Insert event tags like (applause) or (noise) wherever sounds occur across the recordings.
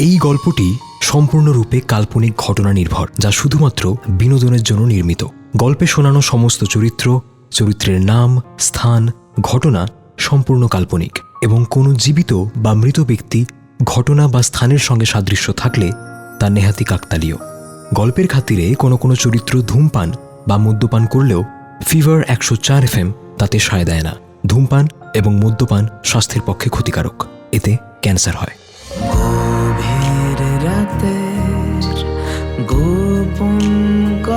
এই গল্পটি সম্পূর্ণরূপে কাল্পনিক ঘটনা নির্ভর, যা শুধুমাত্র বিনোদনের জন্য নির্মিত। গল্পে শোনানো সমস্ত চরিত্র, চরিত্রের নাম, স্থান, ঘটনা সম্পূর্ণ কাল্পনিক এবং কোনো জীবিত বা মৃত ব্যক্তি ঘটনা বা স্থানের সঙ্গে সাদৃশ্য থাকলে তা নেহাতি কাকতালীয়। গল্পের খাতিরে কোনো কোনো চরিত্র ধূমপান বা মদ্যপান করলেও ফিভার একশো চার এফ তাতে সায় দেয় না। ধূমপান এবং মদ্যপান স্বাস্থ্যের পক্ষে ক্ষতিকারক। এতে ক্যান্সার হয়।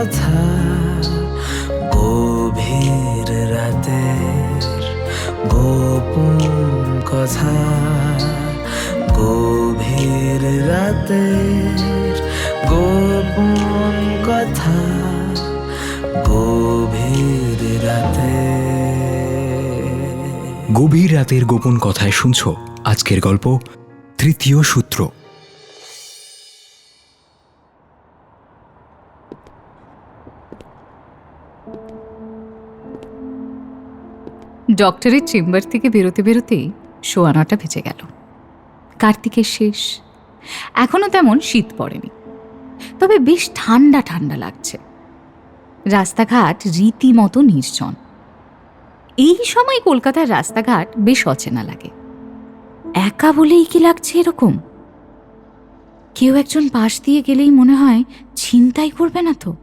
কথা গভীর রাতের গোপন কথা গভীর রাতের গোপন কথা গভীর রাতে গভীর রাতের গোপন কথায় শুনছ আজকের গল্প তৃতীয় সূত্র। ডক্টরের চেম্বার থেকে বেরোতে বেরোতেই সোয়া নটা ভেজে গেল। কার্তিকের শেষ। এখনও তেমন শীত পড়েনি। তবে বেশ ঠান্ডা ঠান্ডা লাগছে। রাস্তাঘাট রীতিমতো নির্জন। এই সময় কলকাতার রাস্তাঘাট বেশ অচেনা লাগে। একা বলেই কি লাগছে এরকম? কেউ একজন পাশ দিয়ে গেলেই মনে হয় ছিনতাই করবে না তো।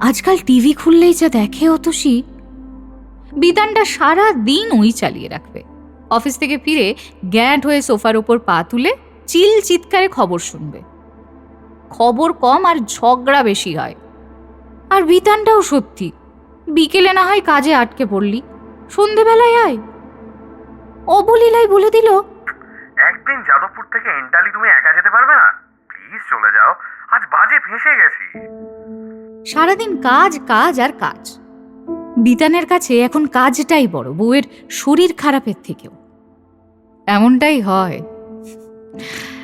আজকাল টিভি খুললেই যা দেখে অতসী বিধানটা সারা দিন ওই চালিয়ে রাখবে। অফিস থেকে ফিরে গ্যাঁট হয়ে সোফার ওপর পা তুলে চিল চিৎকারে খবর শুনবে। খবর কম আর ঝগড়া বেশি হয়। আর বিতানটাও সত্যি বিকেলে না হয় কাজে আটকে পড়লি। সন্ধেবেলায় আয়। অবলীলায় বলে দিল একদিন যাদবপুর থেকে এন্টালি তুমি একা যেতে পারবে না? প্লিজ চলে যাও আজ বাজে ফেঁসে গেছি। সারাদিন কাজ কাজ আর কাজ। বিতানের কাছে এখন কাজটাই বড়, বউয়ের শরীর খারাপের থেকেও। এমনটাই হয়।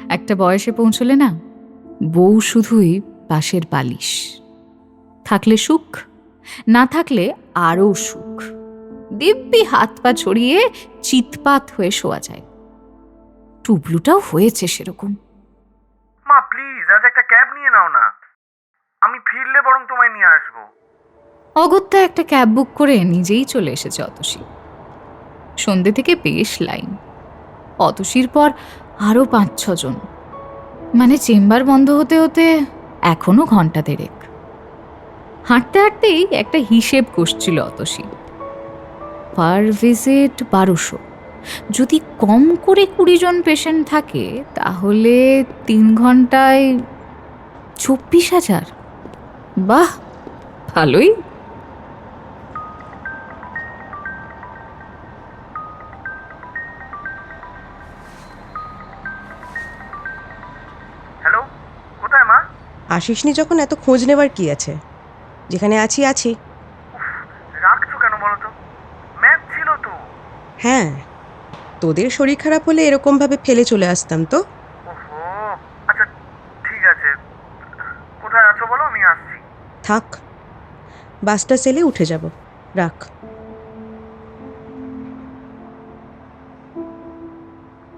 একটা বয়সে পৌঁছলে না, বউ শুধুই পাশের বালিশ। থাকলে সুখ, না থাকলে আরও সুখ। দিব্যি হাত পা ছড়িয়ে চিৎপাত হয়ে শোয়া যায়। টুবলুটাও হয়েছে সেরকম। মা প্লিজ আজ একটা ক্যাব নিয়ে নাও না। আমি ফিরলে বরং তোমায় নিয়ে আসব। অগত্যা একটা ক্যাব বুক করে নিজেই চলে এসেছে অতসী। সন্ধ্যে থেকে বেশ লাইন। অতসীর পর আরও পাঁচ ছজন মানে চেম্বার বন্ধ হতে হতে এখনও ঘণ্টা দেড়েক। হাঁটতে হাঁটতেই একটা হিসেব কষছিল অতসী। পার ভিজিট বারোশো। যদি কম করে কুড়ি জন পেশেন্ট থাকে, তাহলে তিন ঘন্টায় চব্বিশ হাজার। বাহ! ভালোই। কোথায় মা? আসিসনি যখন এত খোঁজ নেবার কি আছে? যেখানে আছি আছি। রাখছো কেন বলো তো? ম্যাচ ছিল তো। হ্যাঁ তোদের শরীর খারাপ হলে এরকমভাবে ফেলে চলে আসতাম তো। আচ্ছা ঠিক আছে। কোথায় আছো বলো আমি আসছি। থাক বাসটা সেলে উঠে যাব। রাখ।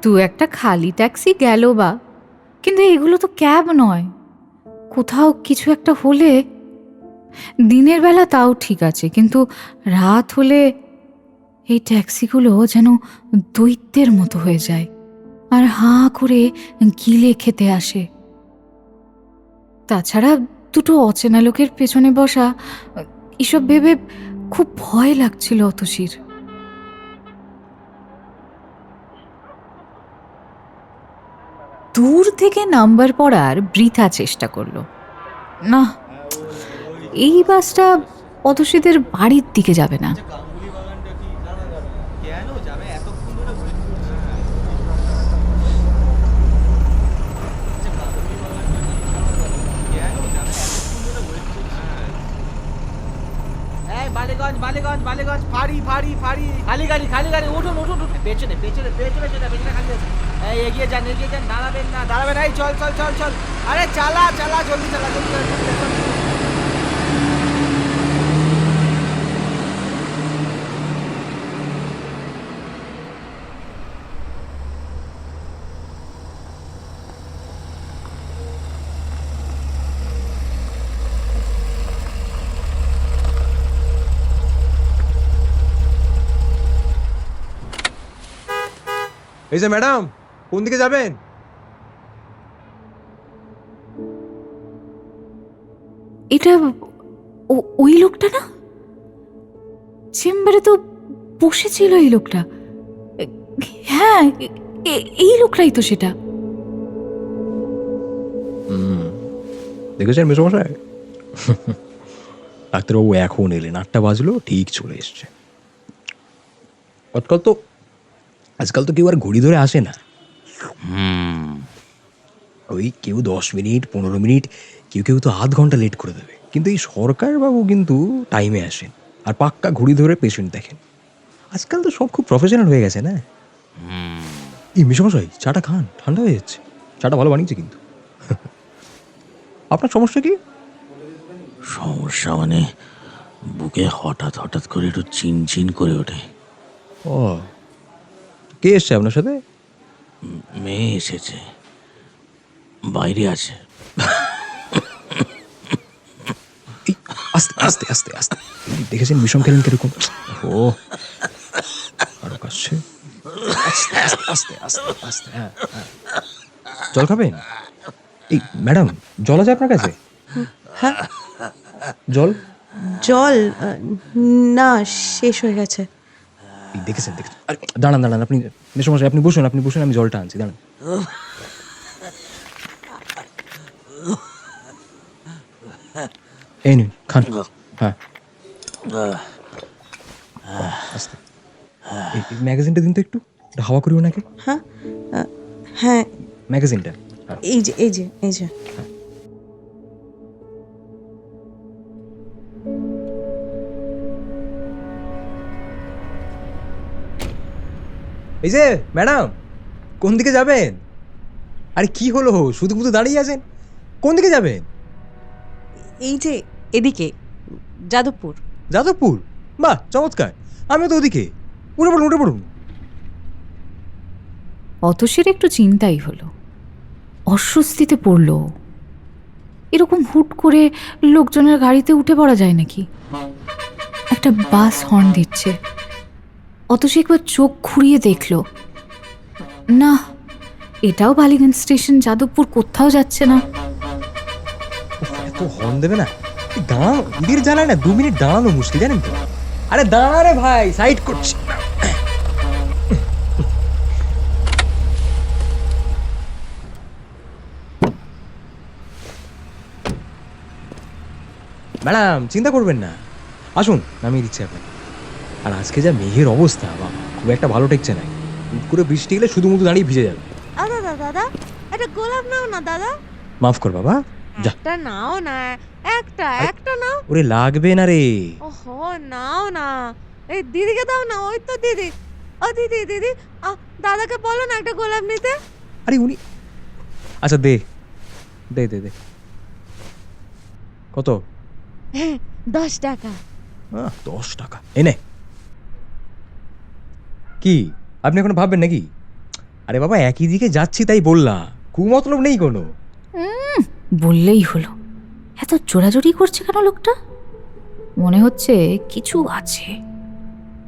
তু একটা খালি ট্যাক্সি গেল বা। কিন্তু এগুলো তো ক্যাব নয়। কোথাও কিছু একটা হলে দিনের বেলা তাও ঠিক আছে, কিন্তু রাত হলে এই ট্যাক্সিগুলো যেন দৈত্যের মতো হয়ে যায় আর হাঁ করে গিলে খেতে আসে। তাছাড়া দুটো অচেনা লোকের পেছনে বসা, এসব ভেবে খুব ভয় লাগছিল অতসীর। দূর থেকে নাম্বার পড়ার বৃথা চেষ্টা করল। না, এই বাসটা পদশীদের বাড়ির দিকে যাবে না এই বালিগঞ্জ বালিগঞ্জ, ফাড়ি ফাড়ি ফাড়ি। খালি গাড়ি খালি গাড়ি, উঠুন উঠুন উঠুন। পেছনে পেছনে পেছনে সেটা পেছনে, খালি আছে এগিয়ে যান এগিয়ে যান, দাঁড়াবেন না, দাঁড়াবেন এই চল চল চল চল। আরে চালা চালা, জলদি চালা জলদি চালা জলদি চালা, জলদি চালা। এই যে ম্যাডাম কোন দিকে যাবেন? এটা ও- ওই লোকটা না? চেম্বারে তো বসেছিল এই লোকটা। হ্যাঁ এই লোকটাই তো সেটা। দেখেছেন মেসমশাই ডাক্তারবাবু এখন এলেন আটটা বাজলো ঠিক চলে এসছে। আজকাল তো আজকাল তো কেউ আর ঘড়ি ধরে আসে না। ওই কেউ দশ মিনিট পনেরো মিনিট কেউ কেউ তো আধ ঘণ্টা লেট করে দেবে। কিন্তু এই সরকারবাবু কিন্তু টাইমে আসেন আর পাক্কা ঘড়ি ধরে পেশেন্ট দেখেন। আজকাল তো সব খুব প্রফেশনাল হয়ে গেছে না? এই মেসমশাই চাটা খান ঠান্ডা হয়ে যাচ্ছে। চাটা ভালো বানিয়েছে কিন্তু। আপনার সমস্যা কি? সমস্যা মানে বুকে হঠাৎ হঠাৎ করে একটু চিনচিন করে ওঠে। ও কে এসছে আপনার সাথে? মেয়ে এসেছে। বাইরে আছে। আস্তে আস্তে আস্তে আস্তে। দেখেছেন বিষম খেলেন কীরকম? ও। আরও কাশছে আস্তে আস্তে আস্তে আস্তে আস্তে হ্যাঁ হ্যাঁ। জল খাবেন? এই ম্যাডাম জল আছে আপনার কাছে? হ্যাঁ। জল? জল? না শেষ হয়ে গেছে। দেখেছেন দেখেছেন। আরে, দাঁড়ান দাঁড়ান আপনি মেসমশাই আপনি বসুন আপনি বসুন আমি জলটা আনছি দাঁড়ান। এই নিন খান। হ্যাঁ। ম্যাগাজিনটা দিন তো একটু একটু হাওয়া করি ওনাকে হ্যাঁ হ্যাঁ। ম্যাগাজিনটা হ্যাঁ। এই যে এই যে এই যে। এই যে ম্যাডাম কোন দিকে যাবেন? আরে কি হলো? শুধু শুধু দাঁড়িয়ে আছেন। কোন দিকে যাবেন? এই যে এদিকে যাদবপুর। যাদবপুর? বাহ চমৎকার। আমি তো ওদিকে। উঠে পড়ুন উঠে পড়ুন। অতসের একটু চিন্তাই হলো। অস্বস্তিতে পড়ল। এরকম হুট করে লোকজনের গাড়িতে উঠে পড়া যায় নাকি? একটা বাস হর্ন দিচ্ছে। অতসী একবার চোখ ঘুরিয়ে দেখল। না, এটাও বালিগঞ্জ স্টেশন, যাদবপুর কোথাও যাচ্ছে না। এত হর্ন দেবে না? ঈদের জ্বালায় না, দু মিনিট দাঁড়ানো মুশকিল, জানেন তো? আরে দাঁড়া রে ভাই, সাইড করছি। ম্যাডাম, চিন্তা করবেন না। আসুন, নামিয়ে দিচ্ছি আপনাকে। আর আজকে যা মেঘের অবস্থা বাবা খুব একটা ভালো ঠেকছে না। হুট করে বৃষ্টি গেলে শুধু মুধু দাঁড়িয়ে ভিজে যাবে। দাদা দাদা দাদা একটা গোলাপ নাও না দাদা। মাফ কর বাবা। যা। একটা নাও না একটা একটা নাও। ওরে লাগবে না রে। ওহো নাও না। এই দিদিকে দাও না ওই তো দিদি। ও দিদি দিদি দাদাকে বলো না একটা গোলাপ নিতে। আরে উনি আচ্ছা দে। দে দে দে। কত? হ্যাঁ দশ টাকা। দশ টাকা। এনে। কি? আপনি এখন ভাববেন নাকি? আরে বাবা, একই দিকে যাচ্ছি তাই বললাম। কুমতলব নেই কোনো। বললেই হলো। এত জোরাজোরি করছে কেন লোকটা? মনে হচ্ছে কিছু আছে।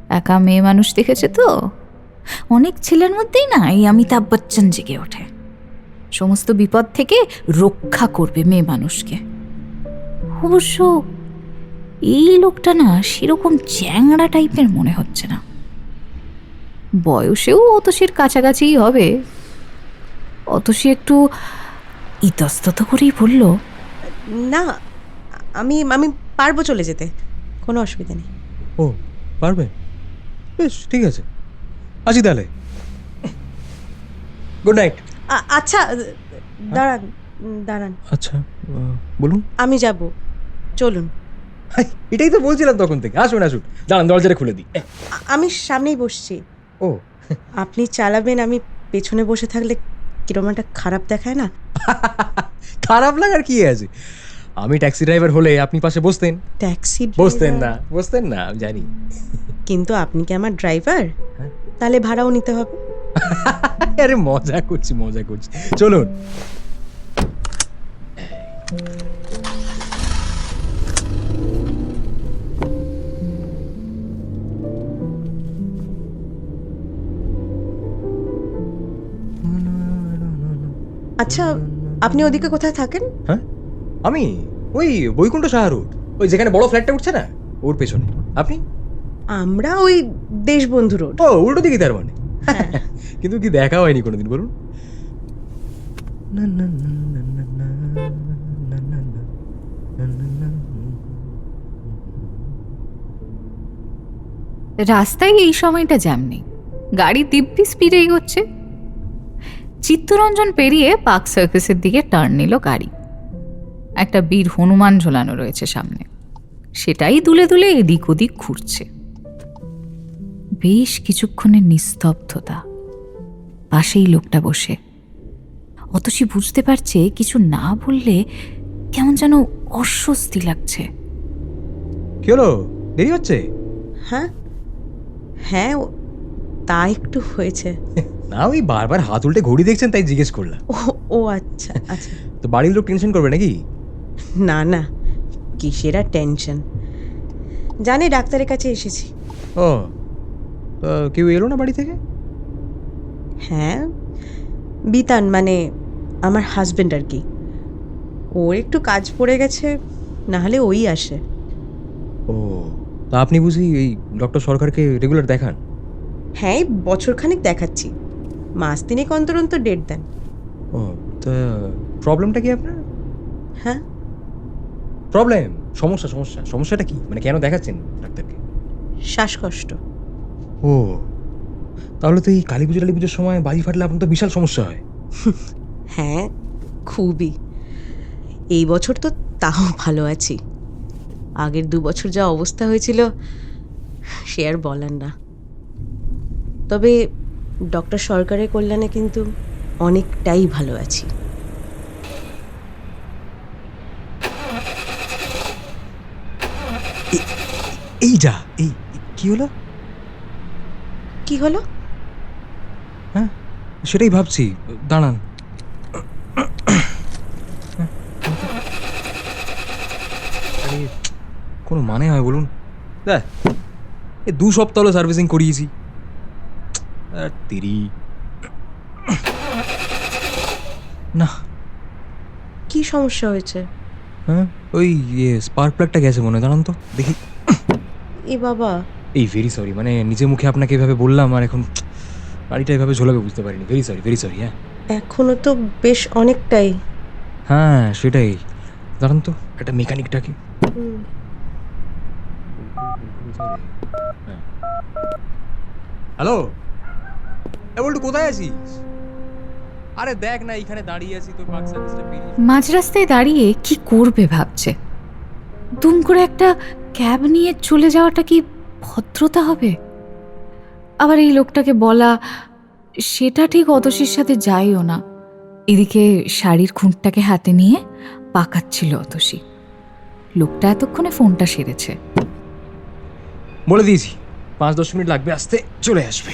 একা মেয়ে মানুষ দেখেছে তো? অনেক ছেলের মধ্যেই না এই অমিতাভ বচ্চন জেগে ওঠে। সমস্ত বিপদ থেকে রক্ষা করবে মেয়ে মানুষকে। অবশ্য এই লোকটা না সেরকম চ্যাংড়া টাইপের মনে হচ্ছে না। বয়সেও অতসীর কাছাকাছিই হবে। অতসী একটু ইতস্তত করেই বলল না আমি আমি পারব চলে যেতে। কোনো অসুবিধা নেই। ও পারবে? বেশ ঠিক আছে। আসি তাহলে। গুড নাইট আচ্ছা দাঁড়ান দাঁড়ান। আচ্ছা বলুন। আমি যাব। চলুন। এটাই তো বলছিলাম তখন থেকে। আসুন আসুন। দাঁড়ান দরজাটা খুলে দিই। আমি সামনেই বসছি। ও। আপনি চালাবেন আমি পেছনে বসে থাকলে কিরম একটা খারাপ দেখায় না? (laughs) খারাপ লাগার কি আছে? আমি ট্যাক্সি ড্রাইভার হলে আপনি পাশে বসতেন। ট্যাক্সি বসতেন না বসতেন না আমি জানি। কিন্তু আপনি কি আমার ড্রাইভার? হ্যাঁ। তাহলে ভাড়াও নিতে হবে। (laughs) আরে মজা করছি মজা করছি। চলুন। আচ্ছা আপনি ওদিকে কোথায় থাকেন হ্যাঁ আমি ওই বৈকুণ্ঠ সাহা রোড ওই যেখানে বড় ফ্ল্যাটটা উঠছে না ওর পেছনে আপনি আমরা ওই দেশবন্ধু রোড ও উল্টো দিকে তার মানে কিন্তু কি দেখা হয়নি কোনোদিন বলুন না, না, না, না, না, না, না, না, না, না, না, না। রাস্তায় এই সময়টা জ্যাম নেই গাড়ি দিব্যি স্পিডে এগোচ্ছে চিত্তরঞ্জন পেরিয়ে পার্ক সার্কাসের দিকে টার্ন নিল গাড়ি। একটা বীর হনুমান ঝোলানো রয়েছে সামনে। সেটাই দুলে দুলে এদিক ওদিক ঘুরছে। বেশ কিছুক্ষণের নিস্তব্ধতা। পাশেই লোকটা বসে। অতসী বুঝতে পারছে কিছু না বললে কেমন যেন অস্বস্তি লাগছে। কি হলো? দেরি হচ্ছে? হ্যাঁ। হ্যাঁ ও- তা একটু হয়েছে। (laughs) না ওই বারবার হাত উল্টে ঘড়ি দেখছেন তাই জিজ্ঞেস করলাম। ও ও আচ্ছা আচ্ছা। (laughs) তো বাড়ির লোক টেনশন করবে নাকি? না না কিসের আর টেনশন জানে ডাক্তারের কাছে এসেছি। ও কেউ এলো না বাড়ি থেকে? হ্যাঁ বিতান মানে আমার হাজবেন্ড আর কি। ওর একটু কাজ পড়ে গেছে না হলে ওই আসে। ও তা আপনি বুঝি এই ডক্টর সরকারকে রেগুলার দেখান? হ্যাঁ বছরখানেক দেখাচ্ছি। মাস তিনেক অন্তর অন্তর ডেট দেন। ও তা প্রবলেমটা কি আপনার? হ্যাঁ। প্রবলেম সমস্যা সমস্যা। সমস্যাটা কি? মানে কেন দেখাচ্ছেন ডাক্তারকে? শ্বাসকষ্ট। ও তাহলে তো এই কালী পুজো টালী পুজোর সময় বাজি ফাটলে আপনার তো বিশাল সমস্যা হয়। হ্যাঁ খুবই। এই বছর তো তাও ভালো আছি। আগের দু বছর যা অবস্থা হয়েছিল সে আর বলার না। তবে ডক্টর সরকারের কল্যাণে কিন্তু অনেকটাই ভালো আছি। এই যা এই কি হলো? কি হলো? হ্যাঁ সেটাই ভাবছি দাঁড়ান। আরে কোনো মানে হয় বলুন? দেখ এ দু সপ্তাহ হলো সার্ভিসিং করিয়েছি। তেরি। না। কি সমস্যা হয়েছে? হ্যাঁ? ওই ইয়ে স্পার্ক প্লাগটা গেছে মনে হয় দাঁড়ান তো। দেখি। এ বাবা। এই ভেরি সরি মানে নিজে মুখে আপনাকে এভাবে বললাম আর এখন গাড়িটা এভাবে ঝোলাবে বুঝতে পারিনি। ভেরি সরি ভেরি সরি হ্যাঁ। এখনও তো বেশ অনেকটাই। হ্যাঁ সেটাই। দাঁড়ান তো একটা মেকানিকটাকে হুম, হ্যালো বলটু কোথায় আছিস? আরে দেখ না এখানে দাঁড়িয়ে আছি তোর পার্ক সার্ভিসটা পেরিয়ে মাঝ রাস্তায় দাঁড়িয়ে কি করবে ভাবছে? দুম করে একটা ক্যাব নিয়ে চলে যাওয়াটা কি ভদ্রতা হবে? আবার এই লোকটাকে বলা সেটা ঠিক অতসীর সাথে যাইও না। এদিকে শাড়ির খুঁটটাকে হাতে নিয়ে পাকাচ্ছিল অতসী। লোকটা এতক্ষণে ফোনটা সেরেছে। বলে দিয়েছি পাঁচ দশ মিনিট লাগবে আসতে চলে আসবে।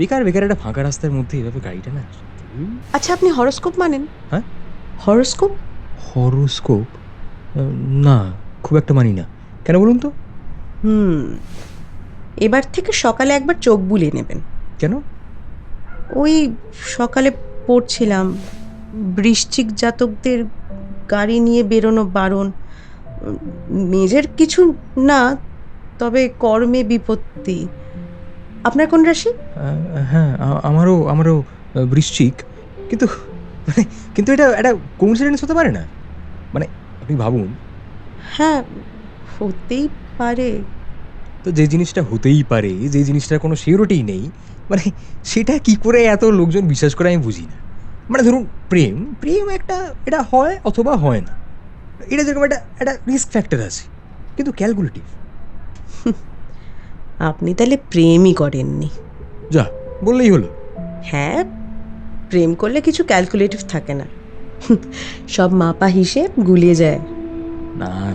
বেকার বেকার একটা ফাঁকা রাস্তার মধ্যে এভাবে গাড়িটা না আচ্ছা আপনি হরোস্কোপ মানেন? হ্যাঁ? হরোস্কোপ? হরোস্কোপ? না খুব একটা মানি না। কেন বলুন তো? হুম এবার থেকে সকালে একবার চোখ বুলিয়ে নেবেন। কেন? ওই সকালে পড়ছিলাম বৃশ্চিক জাতকদের গাড়ি নিয়ে বেরোনো বারণ। উম, নিজের কিছু না তবে কর্মে বিপত্তি। আপনার কোন রাশি? হ্যাঁ আমারও আমারও বৃশ্চিক। কিন্তু মানে কিন্তু এটা একটা কোইন্সিডেন্স হতে পারে না? মানে আপনি ভাবুন। হ্যাঁ হতেই পারে। তো যে জিনিসটা হতেই পারে যে জিনিসটার কোনো সিওরিটিই নেই মানে সেটা কি করে এত লোকজন বিশ্বাস করে আমি বুঝি না। মানে ধরুন প্রেম প্রেম একটা এটা হয় অথবা হয় না। এটা যেরকম একটা একটা রিস্ক ফ্যাক্টর আছে কিন্তু ক্যালকুলেটিভ আপনি তাহলে প্রেমই করেননি। যা বললেই হলো। হ্যাঁ প্রেম করলে কিছু ক্যালকুলেটিভ থাকে না। সব মাপা হিসেব গুলিয়ে যায়। না না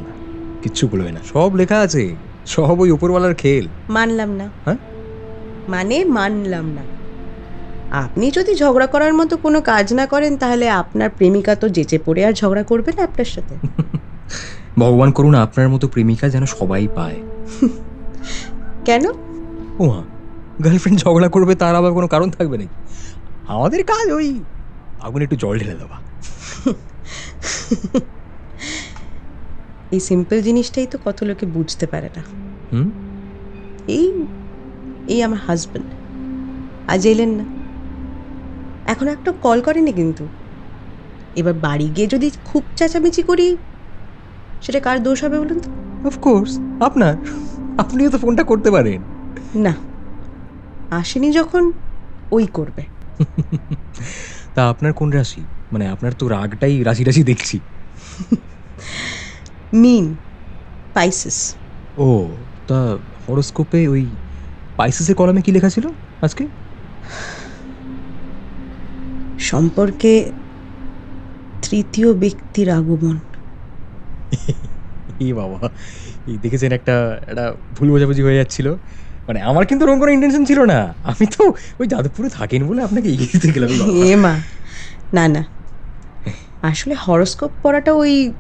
কিচ্ছু বলবে না সব লেখা আছে সব ওই উপরওয়ালার খেল। মানলাম না। হ্যাঁ? মানে মানলাম না। আপনি যদি ঝগড়া করার মতো কোনো কাজ না করেন তাহলে আপনার প্রেমিকা তো যেচে পড়ে আর ঝগড়া করবে না আপনার সাথে। ভগবান করুন আপনার মতো প্রেমিকা যেন সবাই পায়। (laughs) কেন? ও হ্যাঁ গার্লফ্রেন্ড ঝগড়া করবে তার আবার কোনো কারণ থাকবে নাকি? আমাদের কাজ ওই আগুনে একটু জল ঢেলে দেওয়া। এই সিম্পল জিনিসটাই তো কত লোকে বুঝতে পারে না। হুম? এই এই আমার হাজব্যান্ড আজ এলেন না। এখন একটা কল করেনি কিন্তু। এবার বাড়ি গিয়ে যদি খুব চেঁচামেচি করি সেটা কার দোষ হবে বলুন তো? অফকোর্স আপনার। আপনিও তো ফোনটা করতে পারেন। না আসেনি যখন ওই করবে। তা আপনার কোন রাশি? মানে আপনার তো রাগটাই রাশি রাশি দেখছি। মিন পাইসিস। ও তা হরোস্কোপে ওই পাইসিসের কলামে কি লেখা ছিল আজকে? সম্পর্কে তৃতীয় ব্যক্তির আগমন। এই বাবা। এই দেখেছেন একটা একটা ভুল বোঝাবুঝি হয়ে যাচ্ছিল। মানে আমার কিন্তু ওরকম কোনো ইন্টেনশন ছিল না। আমি তো ওই যাদবপুরে থাকেন বলে আপনাকে এগিয়ে দিতে গেলাম। (laughs) এ মা না না। আসলে হরোস্কোপ পড়াটা ওই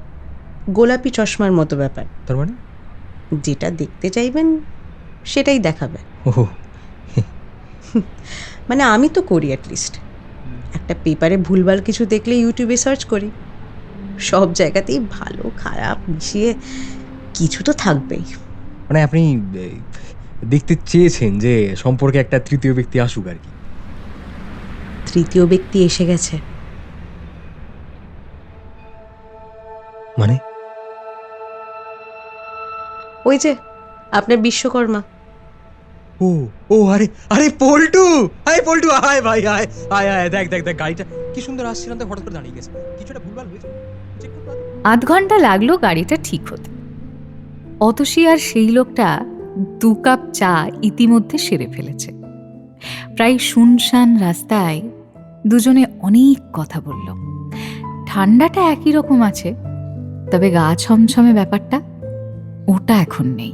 গোলাপি চশমার মতো ব্যাপার। তার মানে? যেটা দেখতে চাইবেন সেটাই দেখাবে ও মানে আমি তো করি অ্যাটলিস্ট একটা পেপারে ভুলভাল কিছু দেখলে ইউটিউবে সার্চ করি। সব জায়গাতেই ভালো খারাপ মিশিয়ে কিছু তো থাকবেই। মানে আপনি দেখতে চেয়েছেন যে সম্পর্কে একটা তৃতীয় ব্যক্তি আসুক আর কি? তৃতীয় ব্যক্তি এসে গেছে। মানে? ওই যে আপনার বিশ্বকর্মা। ও ও আরে আরে পল্টু! আয় পল্টু আয় ভাই আয় আয় আয় দেখ দেখ দেখ গাড়িটা কি সুন্দর আসছিলাম তো হঠাৎ করে দাঁড়িয়ে গেছে। কিছুটা ভুলভাল হয়েছে। আধ ঘণ্টা লাগল গাড়িটা ঠিক হতে। অতসী আর সেই লোকটা দু কাপ চা ইতিমধ্যে সেরে ফেলেছে। প্রায় শুনশান রাস্তায় দুজনে অনেক কথা বলল। ঠান্ডাটা একই রকম আছে, তবে গা ছমছমে ব্যাপারটা ওটা এখন নেই।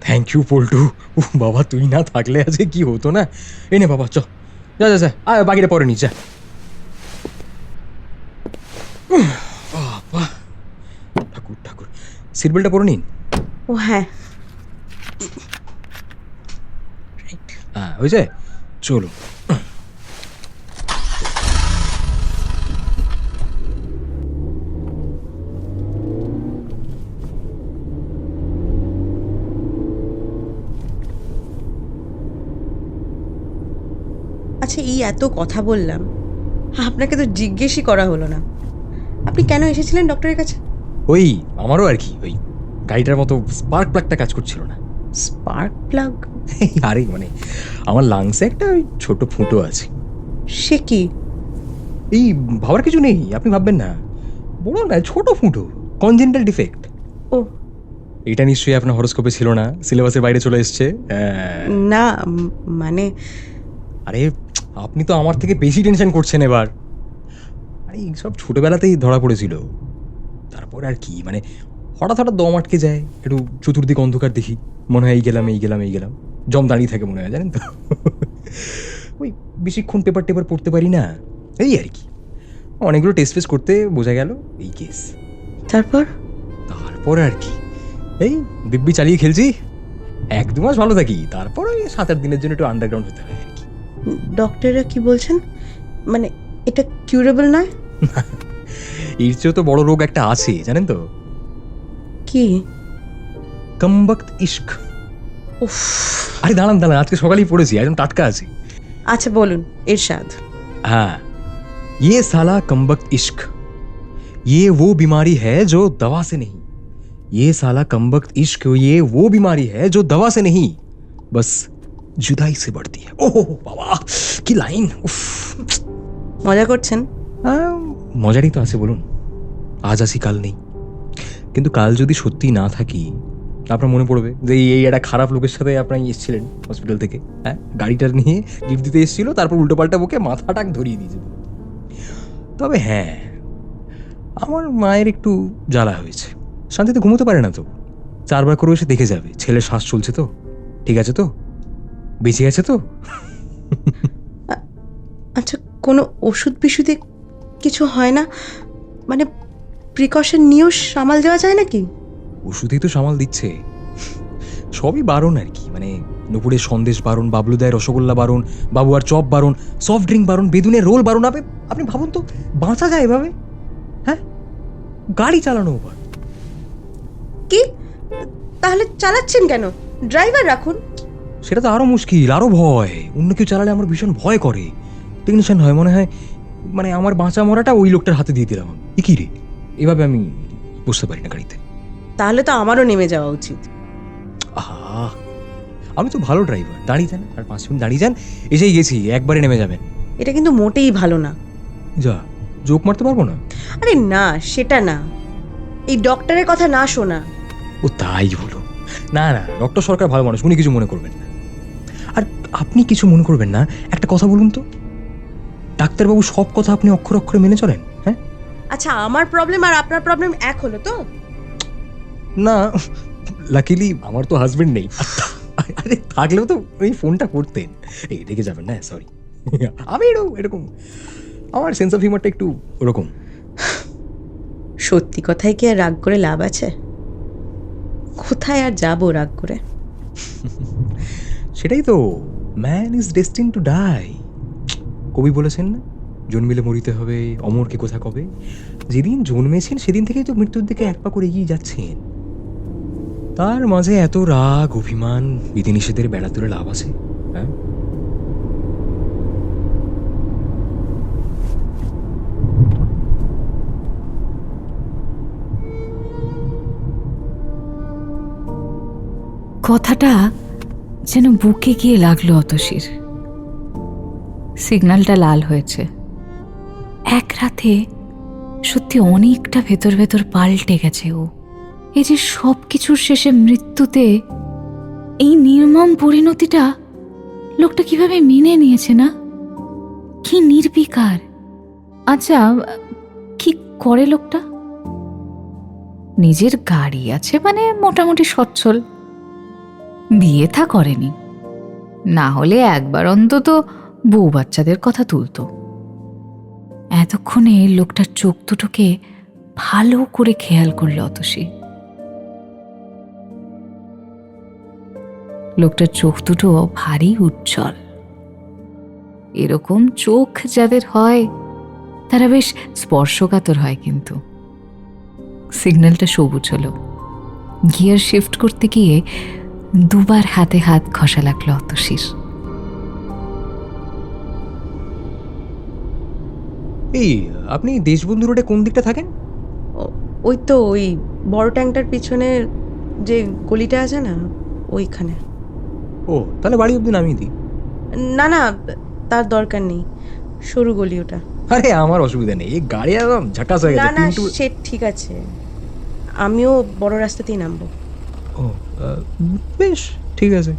Thank you Poltu. বাবা, তুই না থাকলে আজকে কি হতো না? এনে বাবা চ যা যা যা। আয় বাকিটা পরে নি যা। ঠাকুর ঠাকুর। সিট বেল্টটা পরে নিন। ও হ্যাঁ। হ্যাঁ হয়েছে? চলো আচ্ছা এই এত কথা বললাম? আপনাকে তো জিজ্ঞেসই করা হলো না। আপনি কেন এসেছিলেন ডক্টরের কাছে? ওই আমারও আর কি ওই গাড়িটার মতো স্পার্ক প্লাগটা কাজ করছিল না। Spark plug? (laughs) আরে মানে আমার লাংসে একটা ওই ছোট ফুটো আছে। সে কি? এই ভাবার কিছু নেই আপনি ভাববেন না। বড় না ছোট ফুটো কনজেন্টাল ডিফেক্ট ও। এটা নিশ্চয়ই আপনার হরোস্কোপে ছিল না সিলেবাসের বাইরে চলে এসছে। না মানে আরে আপনি তো আমার থেকে বেশি টেনশন করছেন এবার। আরে সব ছোটবেলাতেই ধরা পড়েছিল। তারপর আর কি মানে হঠাৎ হঠাৎ দম আটকে যায় একটু চতুর্দিক অন্ধকার দেখি। মনে হয় এই গেলাম এই গেলাম এই গেলাম। জম দাঁড়িয়ে থাকে মনে হয় জানেন তো। ওই বেশিক্ষণ পেপার টেপার পড়তে পারি না। এই আর কি। অনেকগুলো টেস্ট ফেস্ট করতে বোঝা গেল এই কেস তারপর? তারপর আর কি। এই দিব্যি চালিয়ে খেলছি। এক দু মাস ভালো থাকি। তারপর ওই সাত আট দিনের জন্য একটু আন্ডারগ্রাউন্ড হতে হয় আর কি। ডক্টররা কি বলছেন মানে এটা কিউরেবল নয় এর চেয়েও তো বড় রোগ একটা আছে জানেন তো কি কমবক্ত ইশক উফ আরে দাঁড়ান দাঁড়ান আজকে সকালেই পড়েছি একদম টাটকা আছে আচ্ছা বলুন এরশাদ हाँ ये साला कमबख्त इश्क ये वो बीमारी है जो दवा से नहीं ये साला कमबख्त इश्क ये वो बीमारी है जो दवा से नहीं बस जुदाई से बढ़ती है ओह बाबा কি লাইন উফ মজা করছেন আহ, মজারই তো আছে বলুন আজ আসি কাল নেই কিন্তু কাল যদি সত্যি না থাকি আপনার মনে পড়বে যে এই- এই একটা খারাপ লোকের সাথে আপনার এসেছিলেন হসপিটাল থেকে হ্যাঁ গাড়িটা নিয়ে গিফট দিতে এসেছিল তারপর উল্টো পাল্টা বুকে মাথাটাক ধরিয়ে দিয়েছে তবে হ্যাঁ আমার মায়ের একটু জ্বালা হয়েছে শান্তিতে ঘুমোতে পারে না তো চারবার করে এসে দেখে যাবে ছেলের শ্বাস চলছে তো ঠিক আছে তো বেঁচে আছে তো? আচ্ছা কোনো ওষুধ বিশুধে কিছু হয় না? মানে প্রিকশন নিয়েও সামাল দেওয়া যায় নাকি? ওষুধেই তো সামাল দিচ্ছে। সবই বারণ আর কি। মানে নুপুরের সন্দেশ বারণ বাবলুদায় রসগোল্লা বারণ বাবু আর চপ বারণ সফট ড্রিঙ্ক বারণ বেদুনের রোল বারণ আপনি আপনি ভাবুন তো বাঁচা যায় এভাবে? হ্যাঁ? গাড়ি চালানো কি? তাহলে চালাচ্ছেন কেন? ড্রাইভার রাখুন। সেটা তো আরও মুশকিল আরও ভয়। অন্য কেউ চালালে আমার ভীষণ ভয় করে। টেনশন হয় মনে হয় মানে আমার বাঁচা মরাটা ওই লোকটার হাতে দিয়ে দিলাম এ কি রে? এভাবে আমি বুঝতে পারি না গাড়িতে। তাহলে তো আমারও নেমে যাওয়া উচিত। আহা! আমি তো ভালো ড্রাইভার দাঁড়িয়ে যান আর পাঁচ মিনিট দাঁড়িয়ে যান এসেই গেছি একবারে নেমে যাবেন। এটা কিন্তু মোটেই ভালো না। যা জোক মারতে পারব না? আরে না সেটা না। এই ডক্টরের কথা না শোনা। ও তাই বলো না না ডক্টর সরকার ভালো মানুষ উনি কিছু মনে করবেন না। আর আপনি কিছু মনে করবেন না। একটা কথা বলুন তো। ডাক্তারবাবু সব কথা আপনি অক্ষর অক্ষরে মেনে চলেন হ্যাঁ? আচ্ছা আমার প্রবলেম আর আপনার প্রবলেম এক হলো তো? না লাকিলি আমার তো হাজবেন্ড নেই। আরে থাকলেও তো ওই ফোনটা করতেন। এই রেগে যাবেন না সরি আমি এরকম এরকম। আমার সেন্স অফ হিউমারটা একটু ওরকম। সত্যি কথায় কি আর রাগ করে লাভ আছে? কোথায় আর যাব রাগ করে? সেটাই তো। Man is destined to die কবি বলেছেন না জন্মিলে মরিতে হবে, অমরকে কোথা কবে? যেদিন জন্মেছেন, সেদিন থেকেই তো মৃত্যুর দিকে এক পা করে এগিয়ে যাচ্ছেন। তার মাঝে এত রাগ, অভিমান, বিধিনিষেধের বেড়া তুলে লাভ আছে হ্যাঁ? কথাটা যেন বুকে গিয়ে লাগল অতসীর। সিগন্যালটা লাল হয়েছে। এক রাতে সত্যি অনেকটা ভেতর ভেতর পাল্টে গেছে ও। এই যে সব কিছুর শেষে মৃত্যুতে এই নির্মম পরিণতিটা লোকটা কীভাবে মেনে নিয়েছে না? কি নির্বিকার। আচ্ছা কি করে লোকটা? নিজের গাড়ি আছে মানে মোটামুটি সচ্ছল। বিয়ে থা করেনি। না হলে একবার অন্তত বউ বাচ্চাদের কথা তুলতো। এতক্ষণে লোকটার চোখ দুটোকে ভালো করে খেয়াল করল অতসী। লোকটার চোখ দুটো ভারী উজ্জ্বল। এরকম চোখ যাদের হয়, তারা বেশ স্পর্শকাতর হয় কিন্তু। সিগন্যালটা সবুজ হলো। গিয়ার শিফট করতে গিয়ে দুবার হাতে হাত ঘষা লাগল অতসীর। এই আপনি দেশবন্ধু রোডে কোন দিকটা থাকেন? ও- ওই তো ওই বড় ট্যাঙ্কটার পিছনে যে গলিটা আছে না ওইখানে। ও তাহলে বাড়ি অব্দি নামিয়ে দিই। না না তার দরকার নেই সরু গলি ওটা। আরে আমার অসুবিধা নেই এই গাড়ি একদম ঝাকাস হয়ে না গেছে না কিন্তু সে ঠিক আছে। আমিও বড় রাস্তাতেই নামবো। ও বেশ, ঠিক আছে।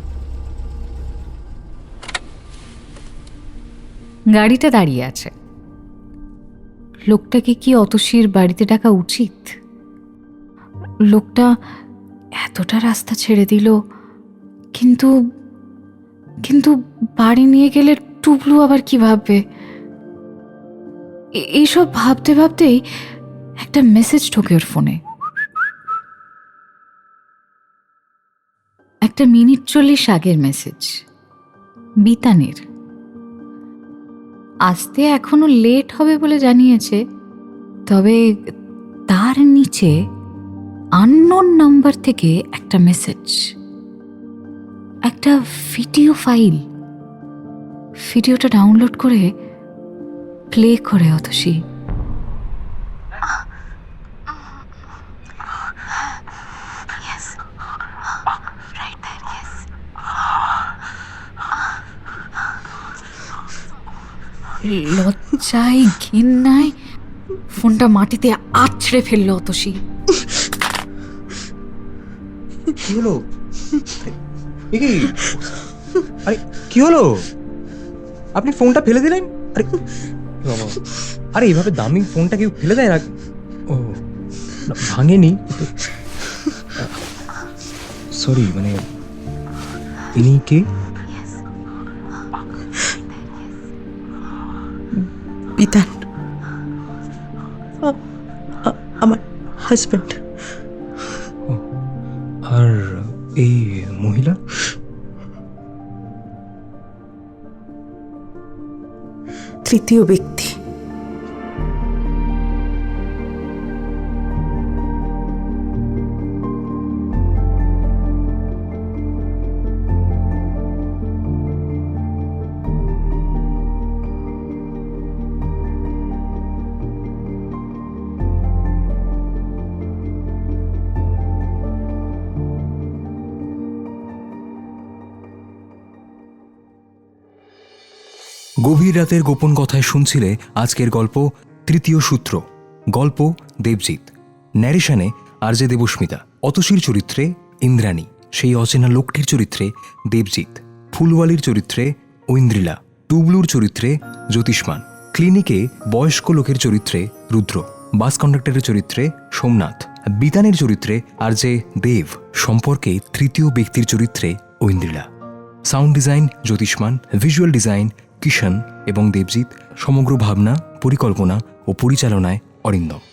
গাড়িটা দাঁড়িয়ে আছে। লোকটাকে কি অতসীর বাড়িতে ডাকা উচিত? লোকটা এতটা রাস্তা ছেড়ে দিল, কিন্তু কিন্তু বাড়ি নিয়ে গেলে টুবলু আবার কি ভাববে? এইসব ভাবতে ভাবতেই একটা মেসেজ ঢোকে ওর ফোনে একটা মিনিট চল্লিশ আগের মেসেজ বিতানের। আসতে এখনও লেট হবে বলে জানিয়েছে, তবে তার নিচে আননোন নাম্বার থেকে একটা মেসেজ একটা ভিডিও ফাইল ভিডিওটা ডাউনলোড করে প্লে করে অতসী। লজ্জায় ঘেন্নায় ফোনটা মাটিতে আছড়ে ফেলল অতসী। কি হলো? আরে, কি হলো? আপনি ফোনটা ফেলে দিলেন? আরে, বাবা। আরে, এইভাবে দামি ফোনটা কেউ ফেলে দেয় না। ও ভাঙেনি। সরি মানে ইনি কে? বিধান। আমার হাজবেন্ড আর এই মহিলা? তৃতীয় ব্যক্তি। গভীর রাতের গোপন কথায় শুনছিলে আজকের গল্প তৃতীয় সূত্র। গল্প দেবজিৎ। ন্যারেশনে আরজে দেবস্মিতা। অতসীর চরিত্রে ইন্দ্রাণী। সেই অচেনা লোকটির চরিত্রে দেবজিৎ। ফুলওয়ালির চরিত্রে ঐন্দ্রিলা। টুবলুর চরিত্রে জ্যোতিষ্মান। ক্লিনিকে বয়স্ক লোকের চরিত্রে রুদ্র। বাস কন্ডাক্টরের চরিত্রে সোমনাথ। বিতানের চরিত্রে আর যে দেব। সম্পর্কে তৃতীয় ব্যক্তির চরিত্রে Aindrila. Sound design Jyotishman. Visual design Kishan এবং দেবজিৎ সমগ্র ভাবনা পরিকল্পনা ও পরিচালনায় অরিন্দম।